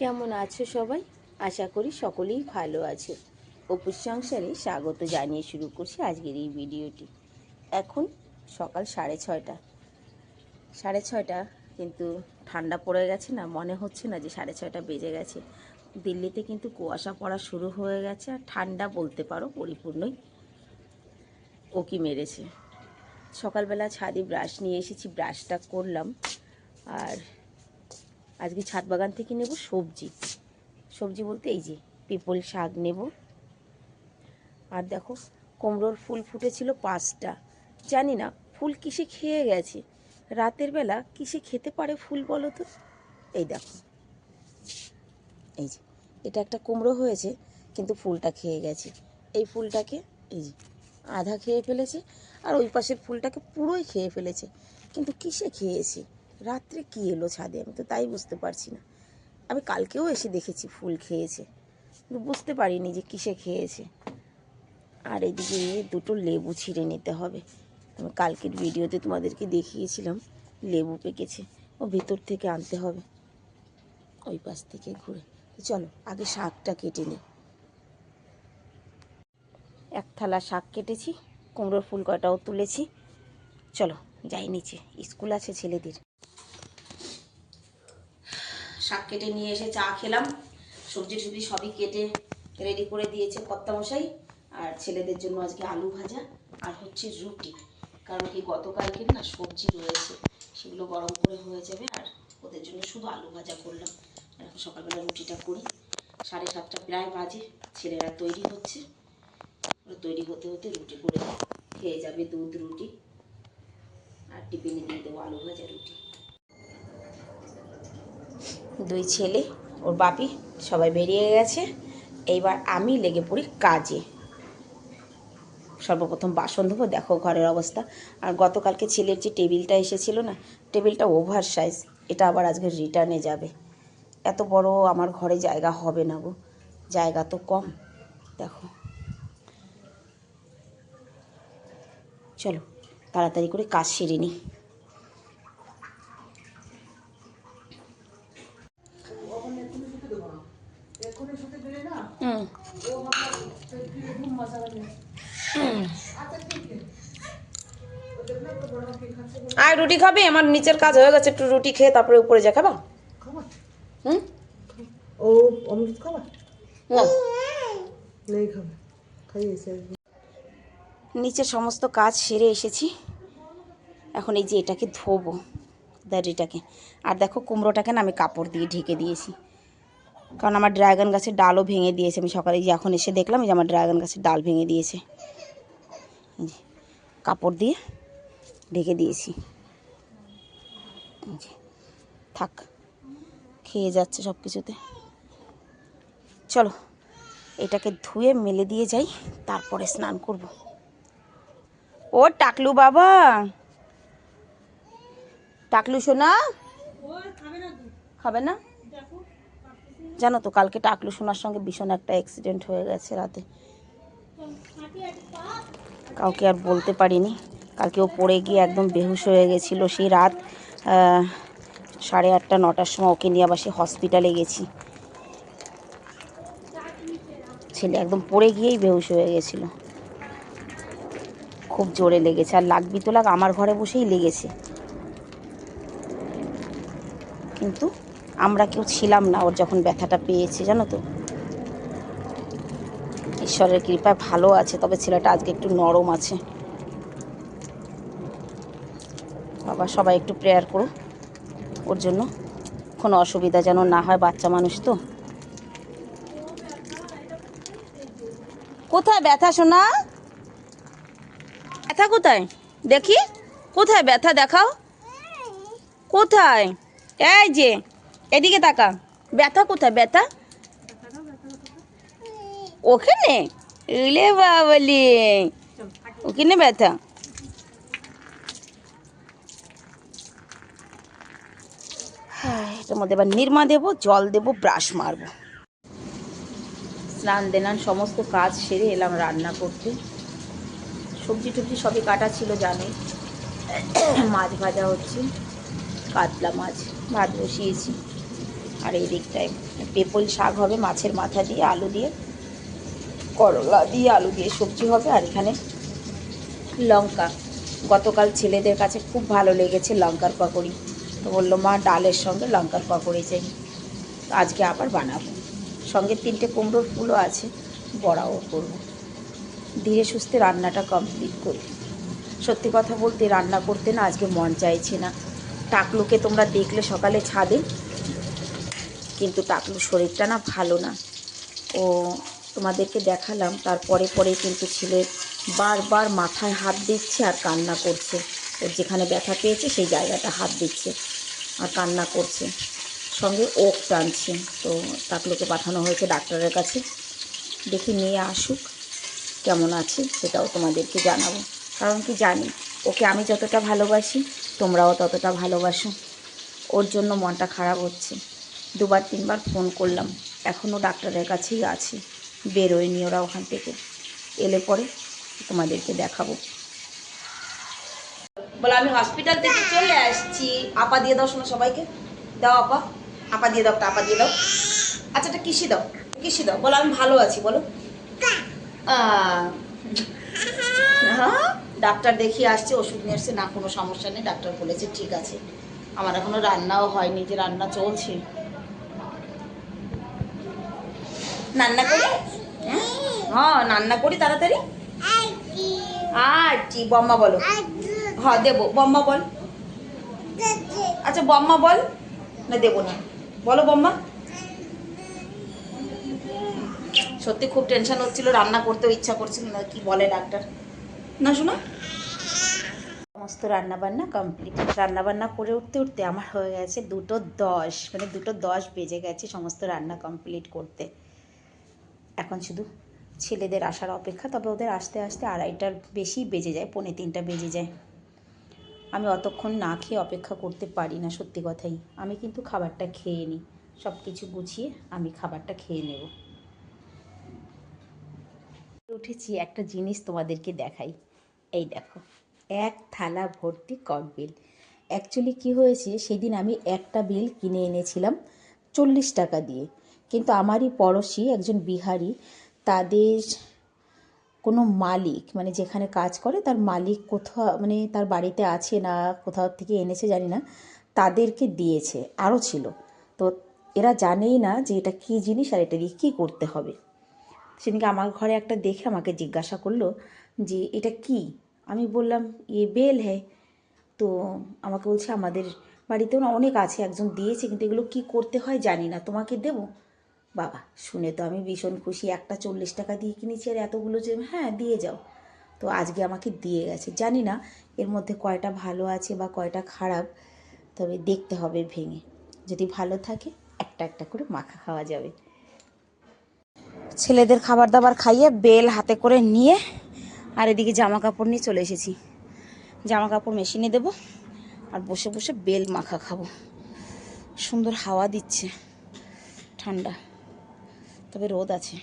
কেমন আছো সবাই? আশা করি সকলেই ভালো আছো। অপুর সংসারে স্বাগত জানিয়ে শুরু করছি আজকের এই ভিডিওটি। এখন সকাল সাড়ে ছয়টা। সাড়ে ছয়টা, কিন্তু ঠান্ডা পড়ে গেছে না, মনে হচ্ছে না যে সাড়ে ছয়টা বেজে গেছে। দিল্লিতে কিন্তু কুয়াশা পড়া শুরু হয়ে গেছে, আর ঠান্ডা বলতে পারো পরিপূর্ণই ও কি মেরেছে। সকালবেলা ছাদে ব্রাশ নিয়ে এসেছি, ব্রাশটা করলাম, আর আজকে ছাদ বাগান থেকে নেব সবজি। সবজি বলতে এই যে পিপল শাক নেব। আর দেখো, কুমড়োর ফুল ফুটেছিল পাঁচটা। জানি না, ফুল কিসে খেয়ে গেছে? রাতের বেলা কিসে খেতে পারে ফুল বলো তো? এই দেখো। এই যে, এটা একটা কুমড়ো হয়েছে, কিন্তু ফুলটা খেয়ে গেছে। এই ফুলটাকে, এই যে, আধা খেয়ে ফেলেছে, আর ওই পাশের ফুলটাকে পুরোই খেয়ে ফেলেছে। কিন্তু কিসে খেয়েছে? রাত্রে কি এলো ছাদে? আমি তো তাই বুঝতে পারছি না। আমি কালকেও এসে দেখেছি ফুল খেয়েছে। কিন্তু বুঝতে পারিনি যে কিসে খেয়েছে। আর এদিকে দুটো লেবু ছিঁড়ে নিতে হবে। আমি কালকের ভিডিওতে তোমাদেরকে দেখিয়েছিলাম, লেবু পেকেছে। ও ভেতর থেকে আনতে হবে। ওই পাশ থেকে ঘুরে। চলো, আগে শাকটা কেটে নিই। এক থালা শাক কেটেছি, কুমড়োর ফুল কটাও তুলেছি। চলো, যাই নিচে। স্কুল আছে ছেলেদের। শাক কেটে নিয়ে এসে চা খেলাম। সবজি টবজি সবই কেটে রেডি করে দিয়েছে কর্তামশাই। আর ছেলেদের জন্য আজকে আলু ভাজা আর হচ্ছে রুটি। কারণ কি গতকালকের না সবজি রয়েছে, সেগুলো গরম করে হয়ে যাবে। আর ওদের জন্য শুধু আলু ভাজা করলাম। এখন সকালবেলা রুটিটা করি। সাড়ে সাতটা প্রায় বাজে, ছেলেরা তৈরি হচ্ছে। ওরা তৈরি হতে হতে রুটি করে খেয়ে যাবে দুধ রুটি। আর টিফিনে দিয়ে দেবো আলু ভাজা রুটি। দুই ছেলে, ওর বাপি, সবাই বেরিয়ে গেছে। এইবার আমি লেগে পড়ি কাজে। সর্বপ্রথম বাসন ধোবো, দেখো ঘরের অবস্থা। আর গতকালকে ছেলের যে টেবিলটা এসেছিল না, টেবিলটা ওভার সাইজ, এটা আবার আজকে রিটার্নে যাবে। এত বড় আমার ঘরে জায়গা হবে না গো, জায়গা তো কম, দেখো। চলো, তাড়াতাড়ি করে কাজ সেরে নিই। আর রুটি খাবে? আমার নিচের কাজ হয়ে গেছে একটু রুটি খেয়ে তারপরে উপরে যা খাবা? হুম? ও অমৃত খাবার না। নেই খাবে। খাইয়েছে নিচের সমস্ত কাজ সেরে এসেছি। এখন এই যে এটাকে ধোবো দাড়িটাকে। আর দেখো কুমড়োটাকে না আমি কাপড় দিয়ে ঢেকে দিয়েছি। কারণ আমার ড্রাগন গাছের ডালও ভেঙে দিয়েছে। আমি সকালে যে এখন এসে দেখলাম যে আমার ড্রাগন গাছের ডাল ভেঙে দিয়েছে। কাপড় দিয়ে ঢেকে দিয়েছি। থাক খেয়ে যাচ্ছে সব কিছুতে চলো এটাকে ধুয়ে মেলে দিয়ে যাই তারপরে স্নান করব। ও টাকলু বাবা! টাকলু সোনা? খাবে না জানো তো, কালকে টাকলু সোনার সঙ্গে ভীষণ একটা অ্যাক্সিডেন্ট হয়ে গেছে রাতে। কাউকে আর বলতে পারিনি। কালকে ও পড়ে গিয়ে একদম বেহুশ হয়ে গেছিল। সেই রাত সাড়ে আটটা, নটার সময় ওকে নিয়ে আবার সে হসপিটালে গেছি। ছেলে একদম পড়ে গিয়েই বেহুশ হয়ে গেছিল। খুব জোরে লেগেছে। আর লাগবি তো লাগ, আমার ঘরে বসেই লেগেছে। কিন্তু আমরা কেউ ছিলাম না ওর যখন ব্যথাটা পেয়েছে, জানো তো? ঈশ্বরের কৃপায় ভালো আছে, তবে ছেলেটা আজকে একটু নরম আছে। বাবা, সবাই একটু প্রেয়ার করো ওর জন্য। কোনো অসুবিধা যেন না হয় বাচ্চা মানুষ তো। কোথায় ব্যথা শোনা ব্যথা কোথায়? দেখি। কোথায় ব্যথা দেখাও? কোথায়? এই যে। এদিকে তাকা। ব্যথা কোথায়? ব্যথা? ওখানে? ইলে বাবলি। ওখানে ব্যথা। এটার মধ্যে এবার নির্মা দেবো, জল দেবো, ব্রাশ মারবো। স্নান দেনান সমস্ত কাজ সেরে এলাম রান্না করতে। সবজি টবজি সবই কাটা ছিল জানে মাছ ভাজা হচ্ছে, কাতলা মাছ ভাত বসিয়েছি। আর এই দিকটায়। পেপল শাক হবে, মাছের মাথা দিয়ে আলু দিয়ে, করলা দিয়ে আলু দিয়ে সবজি হবে, আর এখানে লঙ্কা। গতকাল ছেলেদের কাছে খুব ভালো লেগেছে লঙ্কার পকোড়ি। তো বলল, মা, ডালের সঙ্গে লঙ্কার পকোড়ি চাই। আজকে আবার বানাবো। সঙ্গে তিনটে কুমড়োর ফুলও আছে, বড়াও করব। ধীরে সুস্থে রান্নাটা কমপ্লিট করি। সত্যি কথা বলতে রান্না করতে না আজকে মন চাইছে না। টাকলুকে তোমরা দেখলে সকালে ছাদে কিন্তু টাকলুর শরীরটা না ভালো না। ও তোমাদেরকে দেখালাম, তারপরে পরে কিন্তু ছেলে বারবার মাথায় হাত দিচ্ছে আর কান্না করছে। ওর যেখানে ব্যথা পেয়েছে, সেই জায়গাটা হাত দিচ্ছে আর কান্না করছে। সঙ্গে ওক টানছে। তো টাকলুকে পাঠানো হয়েছে ডাক্তারের কাছে। দেখি নিয়ে আসুক, কেমন আছে সেটাও তোমাদেরকে জানাব। কারণ কি জানি, ওকে আমি যতটা ভালোবাসি, তোমরাও ততটা ভালোবাসো। ওর জন্য মনটা খারাপ হচ্ছে। দুবার, তিনবার ফোন করলাম। এখনও ডাক্তারের কাছেই আছে। বেরোয়নি ওরা ওখান থেকে। এলে পরে তোমাদেরকে দেখাবো। বলে, আমি হসপিটাল থেকে চলে আসছি। আপা দিয়ে দাও শোনো সবাইকে। দাও আপা। আপা দিয়ে দাও, আপা দিয়ে দাও। আচ্ছা এটা কিসি দাও? কিসি দাও? বলো, আমি ভালো আছি, বলো। হ্যাঁ? ডাক্তার দেখিয়ে আসছে, ওষুধ নিয়ে আসছে। না, কোনো সমস্যা নেই। ডাক্তার বলেছে, ঠিক আছে। আমার এখনও রান্নাও হয়নি, যে রান্না চলছে। রান্না করি হ্যাঁ? রান্না করি তাড়াতাড়ি। আচ্ছি, বম্মা বলো। হ্যাঁ দেবো। বম্মা বল। আচ্ছা বম্মা বল। না, দেবো না। বলো বম্মা। সত্যি খুব টেনশন হচ্ছিল, রান্না করতেও ইচ্ছা করছিল না, কি বলে ডাক্তার? না, শোনো। সমস্ত রান্নাবান্না কমপ্লিট রান্নাবান্না করে উঠতে উঠতে আমার হয়ে গেছে দুটো দশ মানে দুটো দশ বেজে গেছে সমস্ত রান্না কমপ্লিট করতে। এখন শুধু ছেলেদের আসার অপেক্ষা, তবে ওদের আসতে আসতে আড়াইটার বেশি বেজে যায়, পৌনে তিনটা বেজে যায়। আমি অতক্ষণ না খেয়ে অপেক্ষা করতে পারি না, সত্যি কথাই। আমি কিন্তু খাবারটা খেয়ে নিই। সব কিছু গুছিয়ে আমি খাবারটা খেয়ে নেব। উঠেছি, একটা জিনিস তোমাদেরকে দেখাই। এই দেখো, এক থালা ভর্তি কটবেল অ্যাকচুয়ালি কি হয়েছে, সেদিন আমি একটা বিল কিনে এনেছিলাম চল্লিশ টাকা দিয়ে। কিন্তু আমারই পড়োশি একজন বিহারি, তাদের কোনো মালিক মানে যেখানে কাজ করে তার মালিক কোথাও মানে তার বাড়িতে আছে না, কোথাও থেকে এনেছে জানি না, তাদেরকে দিয়েছে, আরও ছিল। তো এরা জানেই না যে এটা কী জিনিস আর এটা দিয়ে কী করতে হবে। সেদিনকে আমার ঘরে একটা দেখে আমাকে জিজ্ঞাসা করল যে, এটা কি? আমি বললাম, এ বেল হ্যাঁ তো আমাকে বলছে, আমাদের বাড়িতেও না অনেক আছে, একজন দিয়েছে, কিন্তু এগুলো কি করতে হয় জানি না, তোমাকে দেব? বাবা, শুনে তো আমি ভীষণ খুশি। একটা চল্লিশ টাকা দিয়ে কিনেছি আর এতগুলো যে হ্যাঁ দিয়ে যাও। তো আজকে আমাকে দিয়ে গেছে। জানি না এর মধ্যে কয়টা ভালো আছে বা কয়টা খারাপ, তবে দেখতে হবে ভেঙে। যদি ভালো থাকে, একটা একটা করে মাখা খাওয়া যাবে। ছেলেদের খাবার দাবার খাইয়ে বেল হাতে করে নিয়ে আর এদিকে জামা কাপড় নিয়ে চলে এসেছি। জামা কাপড় মেশিনে দেবো আর বসে বসে বেল মাখা খাব। সুন্দর হাওয়া দিচ্ছে ঠান্ডা। তবে রোদ আছে।